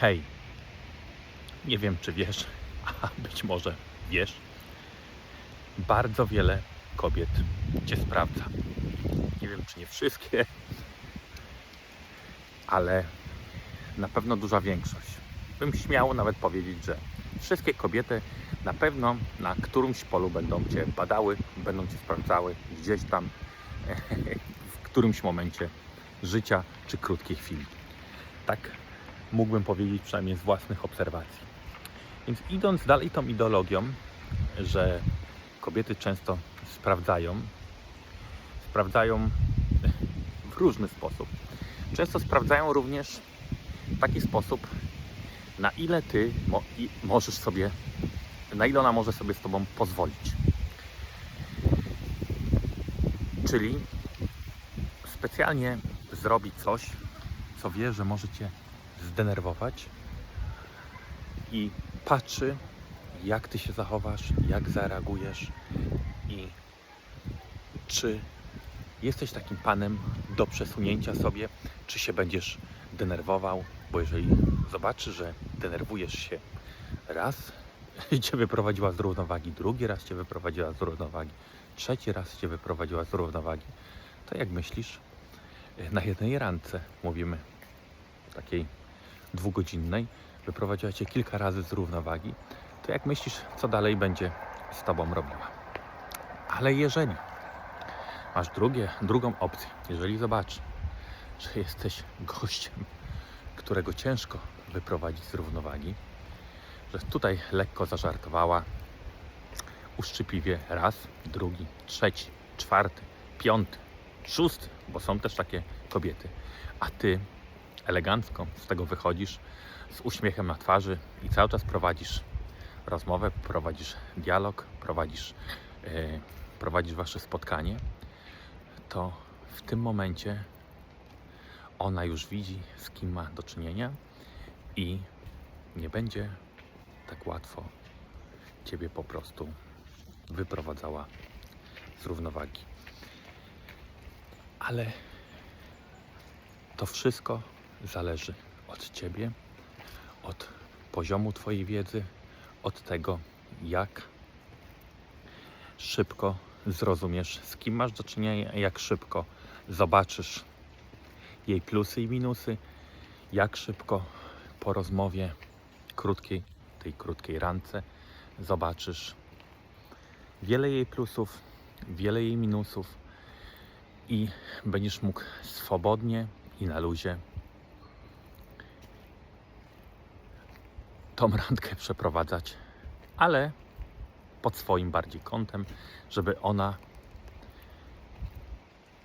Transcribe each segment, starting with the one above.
Hej, nie wiem czy wiesz, a być może wiesz, bardzo wiele kobiet Cię sprawdza. Nie wiem czy nie wszystkie, ale na pewno duża większość. Bym śmiało nawet powiedzieć, że wszystkie kobiety na pewno na którymś polu będą Cię badały, będą Cię sprawdzały gdzieś tam w którymś momencie życia czy krótkiej chwili. Tak mógłbym powiedzieć przynajmniej z własnych obserwacji. Więc idąc dalej tą ideologią, że kobiety często sprawdzają, sprawdzają w różny sposób. Często sprawdzają również w taki sposób, na ile ty mo- możesz sobie, na ile ona może sobie z tobą pozwolić. Czyli specjalnie zrobi coś, co wie, że może cię zdenerwować i patrzy, jak ty się zachowasz, jak zareagujesz i czy jesteś takim panem do przesunięcia sobie, czy się będziesz denerwował, bo jeżeli zobaczy, że denerwujesz się raz, i cię wyprowadziła z równowagi, drugi raz cię wyprowadziła z równowagi, trzeci raz cię wyprowadziła z równowagi, to jak myślisz, na jednej randce mówimy, takiej dwugodzinnej, wyprowadziła cię kilka razy z równowagi, to jak myślisz, co dalej będzie z tobą robiła? Ale jeżeli masz drugie, drugą opcję, jeżeli zobaczy, że jesteś gościem, którego ciężko wyprowadzić z równowagi, że tutaj lekko zażartowała, uszczypliwie raz, drugi, trzeci, czwarty, piąty, szósty, bo są też takie kobiety, a ty elegancko z tego wychodzisz z uśmiechem na twarzy i cały czas prowadzisz rozmowę, prowadzisz dialog, prowadzisz, e, prowadzisz wasze spotkanie, to w tym momencie ona już widzi, z kim ma do czynienia i nie będzie tak łatwo ciebie po prostu wyprowadzała z równowagi. Ale to wszystko zależy od ciebie, od poziomu twojej wiedzy, od tego, jak szybko zrozumiesz, z kim masz do czynienia, jak szybko zobaczysz jej plusy i minusy, jak szybko po rozmowie krótkiej, tej krótkiej randce zobaczysz wiele jej plusów, wiele jej minusów i będziesz mógł swobodnie i na luzie tą randkę przeprowadzać, ale pod swoim bardziej kątem, żeby ona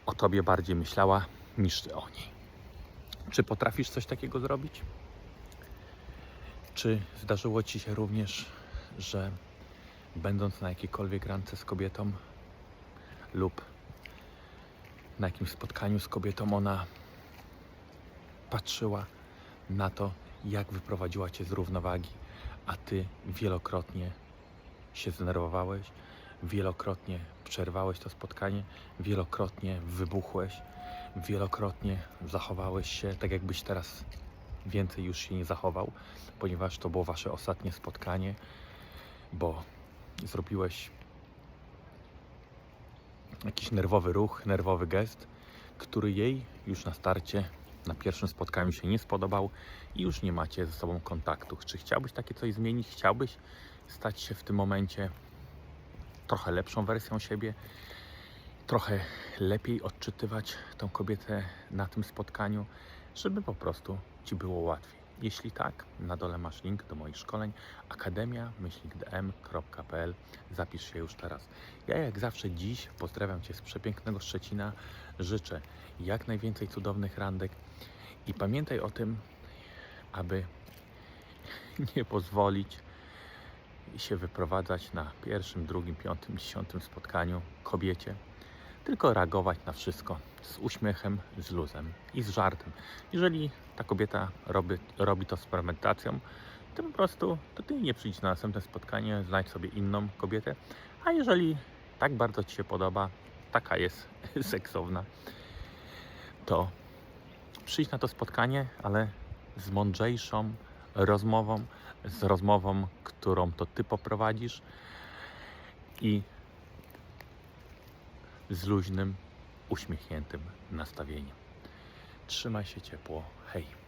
o tobie bardziej myślała niż ty o niej. Czy potrafisz coś takiego zrobić? Czy zdarzyło ci się również, że będąc na jakiejkolwiek randce z kobietą lub na jakimś spotkaniu z kobietą, ona patrzyła na to, jak wyprowadziła cię z równowagi, a ty wielokrotnie się zdenerwowałeś, wielokrotnie przerwałeś to spotkanie, wielokrotnie wybuchłeś, wielokrotnie zachowałeś się tak, jakbyś teraz więcej już się nie zachował, ponieważ to było wasze ostatnie spotkanie, bo zrobiłeś jakiś nerwowy ruch, nerwowy gest, który jej już na starcie, na pierwszym spotkaniu się nie spodobał i już nie macie ze sobą kontaktu. Czy chciałbyś takie coś zmienić? Chciałbyś stać się w tym momencie trochę lepszą wersją siebie? Trochę lepiej odczytywać tą kobietę na tym spotkaniu, żeby po prostu Ci było łatwiej. Jeśli tak, na dole masz link do moich szkoleń akademia-dm.pl Zapisz się już teraz. Ja jak zawsze dziś pozdrawiam Cię z przepięknego Szczecina. Życzę jak najwięcej cudownych randek i pamiętaj o tym, aby nie pozwolić się wyprowadzać na pierwszym, drugim, piątym, dziesiątym spotkaniu kobiecie, tylko reagować na wszystko z uśmiechem, z luzem i z żartem. Jeżeli ta kobieta robi, robi to z premedytacją, to po prostu to ty nie przyjdź na następne spotkanie, znajdź sobie inną kobietę, a jeżeli tak bardzo Ci się podoba, taka jest seksowna, to przyjdź na to spotkanie, ale z mądrzejszą rozmową, z rozmową, którą to ty poprowadzisz i z luźnym, uśmiechniętym nastawieniem. Trzymaj się ciepło. Hej.